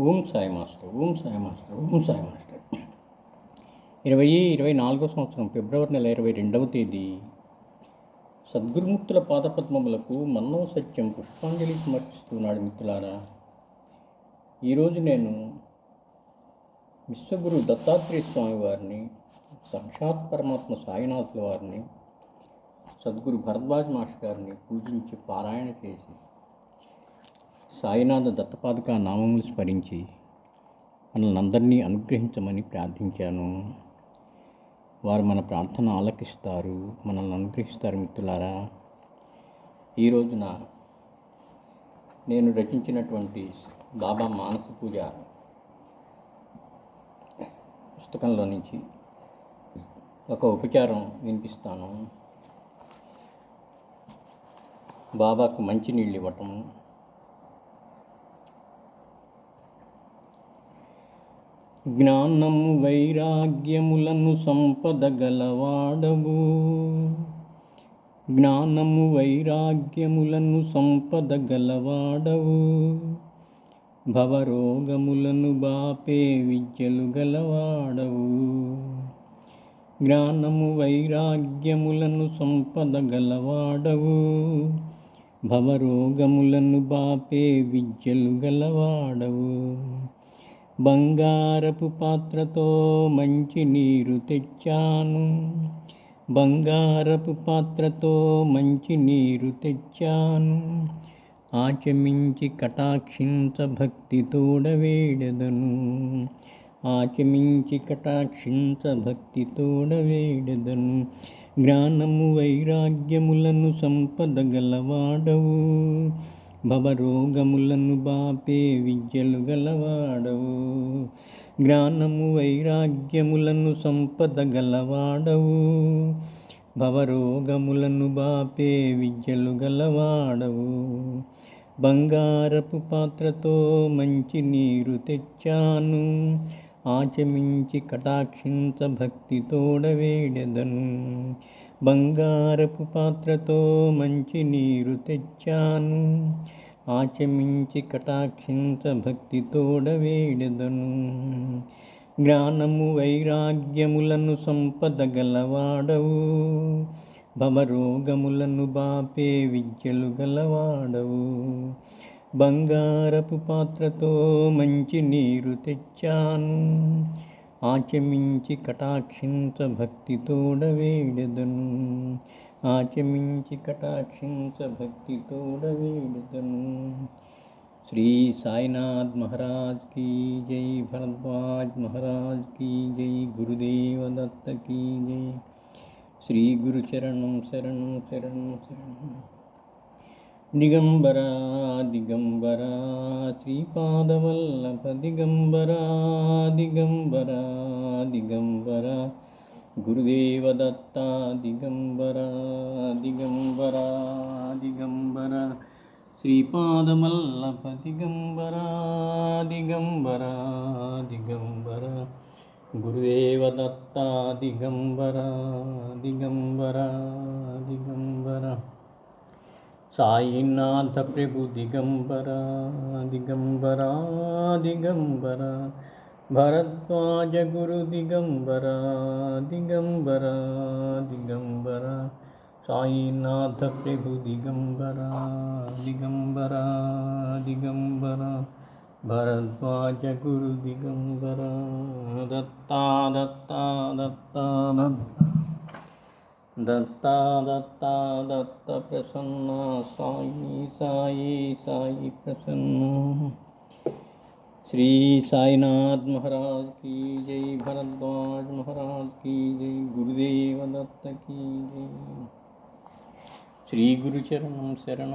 Om Sai master Om Sai master Om Sai master. ఇరవై ఇరవై నాలుగో సంవత్సరం ఫిబ్రవరి నెల ఇరవై రెండవ తేదీ. సద్గురుముక్తుల పాదపద్మములకు మన్నవ సత్యం పుష్పాంజలి సమర్పిస్తున్నాడు మిత్రులారా. ఈరోజు నేను విశ్వగురు దత్తాత్రేయ స్వామి వారిని సాక్షాత్ పరమాత్మ సాయినాథుల వారిని సద్గురు భరద్వాజ్ మాస్టర్ గారిని పూజించి పారాయణ చేసి సాయినాథ దత్తపాదుక నామములు స్మరించి మనల్ని అందరినీ అనుగ్రహించమని ప్రార్థించాను. వారు మన ప్రార్థన ఆలకిస్తారు మనల్ని అనుగ్రహిస్తారు మిత్రులారా. ఈ రోజున నేను రచించినటువంటి బాబా మానస పూజ పుస్తకంలో నుంచి ఒక ఉపచారం వినిపిస్తాను. బాబాకు మంచినీళ్ళు ఇవ్వటం జ్ఞానము వైరాగ్యములను సంపద గలవాడవు. జ్ఞానము వైరాగ్యములను సంపద గలవాడవు. భవరోగములను బాపే విద్యలు గలవాడవు. జ్ఞానము వైరాగ్యములను సంపద గలవాడవు. భవరోగములను బాపే విద్యలు గలవాడవు. బంగారపు పాత్రతో మంచి నీరు తెచ్చాను. బంగారపు పాత్రతో మంచి నీరు తెచ్చాను. ఆచమించి కటాక్షించ భక్తి తోడవేడదను. ఆచమించి కటాక్షించ భక్తి తోడవేడదను. జ్ఞానము వైరాగ్యములను సంపద గలవాడవు. భవరోగములను బాపే విద్యలు గలవాడవు. జ్ఞానము వైరాగ్యములను సంపద గలవాడవు. భవరోగములను బాపే విద్యలు గలవాడవు. బంగారపు పాత్రతో మంచి నీరు తెచ్చాను. ఆచమించి కటాక్షించ భక్తి తోడవేడెదను బంగారపు పాత్రతో మంచి నీరు తెచ్చాను. ఆచమించి కటాక్షించ భక్తి తోడవేడెదను జ్ఞానము వైరాగ్యములను సంపద గలవాడవు. భవరోగములను బాపే విద్యలు గలవాడవు. బంగారపు పాత్రతో మంచి నీరు తెచ్చాను. ఆచమించి కటాక్షించ భక్తి తోడవేడెదను ఆచమించి కటాక్షించ భక్తి తోడవేడెదను శ్రీ సాయినాథ్ మహారాజ్ की जय भरद्वाज महाराज की जय गुरुदेव दत्त की जय శ్రీ గురు చరణం శరణం శరణం శరణం దిగంబరా దిగంబరా శ్రీపాదవల్లభ దిగంబరా దిగంబరా దిగంబరా గురుదేవదత్త దిగంబరా దిగంబరా దిగంబరా శ్రీపాదమల్లభ దిగంబరా దిగంబరా దిగంబరా గురుదేవదత్త దిగంబరా దిగంబరా దిగంబరా సాయినాథ ప్రభు దిగంబర దిగంబర దిగంబర భరద్వాజ గురు దిగంబర దిగంబర దిగంబర సాయినాథ ప్రభు దిగంబర దిగంబర దిగంబర భరద్వాజ గురు దిగంబర దత్తా దత్తా దత్తా దత్తా दत्ता दत्ता, दत्त प्रसन्ना, साई साई साई प्रसन्ना। श्री साईनाथ महाराज की जय, भरद्वाज महाराज की जय, गुरुदेव दत्त की जय। श्री गुरुचरण शरण।